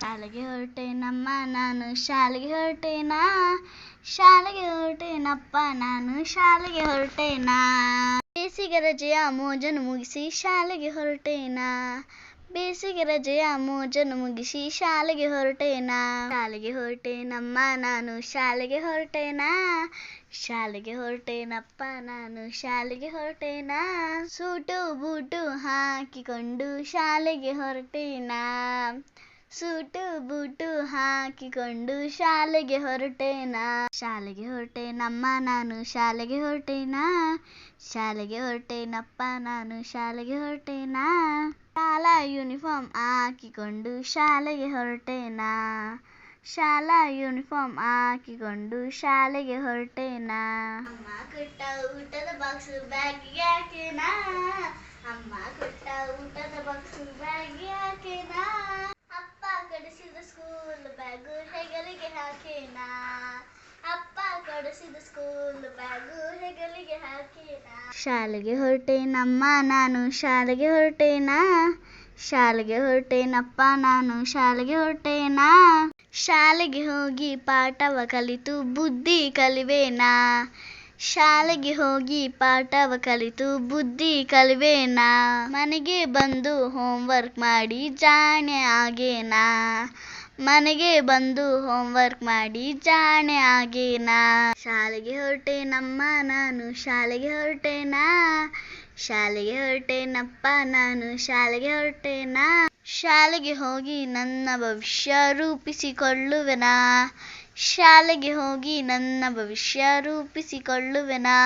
ಶಾಲೆಗೆ ಹೊರಟೇನಮ್ಮ ನಾನು ಶಾಲೆಗೆ ಹೊರಟೇನಾ ಶಾಲೆಗೆ ಹೊರಟೇನಪ್ಪ ನಾನು ಶಾಲೆಗೆ ಹೊರಟೇನಾ ಬೇಸಿಗೆ ರಜೆಯ ಮೋಜನ್ನು ಮುಗಿಸಿ ಶಾಲೆಗೆ ಹೊರಟೇನಾ? ಬೇಸಿಗೆ ರಜೆಯ ಮೋಜನ್ನು ಮುಗಿಸಿ ಶಾಲೆಗೆ ಹೊರಟೇನಾ? ಶಾಲೆಗೆ ಹೊರಟೇನಮ್ಮ, ನಾನು ಶಾಲೆಗೆ ಹೊರಟೇನಾ? ಶಾಲೆಗೆ ಹೊರಟೇನಪ್ಪ, ನಾನು ಶಾಲೆಗೆ ಹೊರಟೇನಾ? ಸೂಟು ಬೂಟು ಹಾಕಿಕೊಂಡು ಶಾಲೆಗೆ ಹೊರಟೇನಾ? ಸೂಟು ಬೂಟು ಹಾಕಿಕೊಂಡು ಶಾಲೆಗೆ ಹೊರಟೆನಾ? ಶಾಲೆಗೆ ಹೊರಟೇನಮ್ಮ, ನಾನು ಶಾಲೆಗೆ ಹೊರಟೆನಾ? ಶಾಲೆಗೆ ಹೊರಟೆನಪ್ಪ, ನಾನು ಶಾಲೆಗೆ ಹೊರಟೆನಾ? ಶಾಲಾ ಯೂನಿಫಾರ್ಮ್ ಹಾಕಿಕೊಂಡು ಶಾಲೆಗೆ ಹೊರಟೆನಾ? ಶಾಲಾ ಯೂನಿಫಾರ್ಮ್ ಹಾಕಿಕೊಂಡು ಶಾಲೆಗೆ ಹೊರಟೆನಾ? ಅಮ್ಮ ಊಟದ ಬಾಕ್ಸ್ ಬ್ಯಾಗಿಗೆ ಹಾಕೇನಾ ಅಮ್ಮ ಕೊಟ್ಟ ಊಟದ ಬಾಕ್ಸ್ ಬ್ಯಾಗಿಗೆ ಹಾಕೇನಾ ಅಪ್ಪ ಕೊಡಿಸಿದ ಸ್ಕೂಲ್ ಬ್ಯಾಗು ಹೆಗಲಿಗೆ ಹಾಕೇನಾ? ಅಪ್ಪ ಕೊಡಿಸಿದ ಸ್ಕೂಲ್ ಬ್ಯಾಗು ಹೆಗಲಿಗೆ ಹಾಕಿನ? ಶಾಲೆಗೆ ಹೊರಟೇನಮ್ಮ, ನಾನು ಶಾಲೆಗೆ ಹೊರಟೇನ? ಶಾಲೆಗೆ ಹೊರಟೇನಪ್ಪ, ನಾನು ಶಾಲೆಗೆ ಹೊರಟೇನ? ಶಾಲೆಗೆ ಹೋಗಿ ಪಾಠವ ಕಲಿತು ಬುದ್ಧಿ ಕಲಿವೇನಾ ಶಾಲೆಗೆ ಹೋಗಿ ಪಾಠವ ಕಲಿತು ಬುದ್ಧಿ ಕಲಿವೇನಾ ಮನೆಗೆ ಬಂದು ಹೋಮ್ವರ್ಕ್ ಮಾಡಿ ಜಾಣೆ ಆಗೇನಾ? ಮನೆಗೆ ಬಂದು ಹೋಮ್ವರ್ಕ್ ಮಾಡಿ ಜಾಣೆ ಆಗೇನಾ. ಶಾಲೆಗೆ ಹೊರಟೇನಮ್ಮ ನಾನು, ಶಾಲೆಗೆ ಹೊರಟೇನಾ ಶಾಲೆಗೆ ಹೊರಟೇನಪ್ಪ ನಾನು, ಶಾಲೆಗೆ ಹೊರಟೇನಾ ಶಾಲೆಗೆ ಹೋಗಿ ನನ್ನ ಭವಿಷ್ಯ ರೂಪಿಸಿಕೊಳ್ಳುವೆನಾ. ಶಾಲೆಗೆ ಹೋಗಿ ನನ್ನ ಭವಿಷ್ಯ ರೂಪಿಸಿಕೊಳ್ಳುವೆನಾ.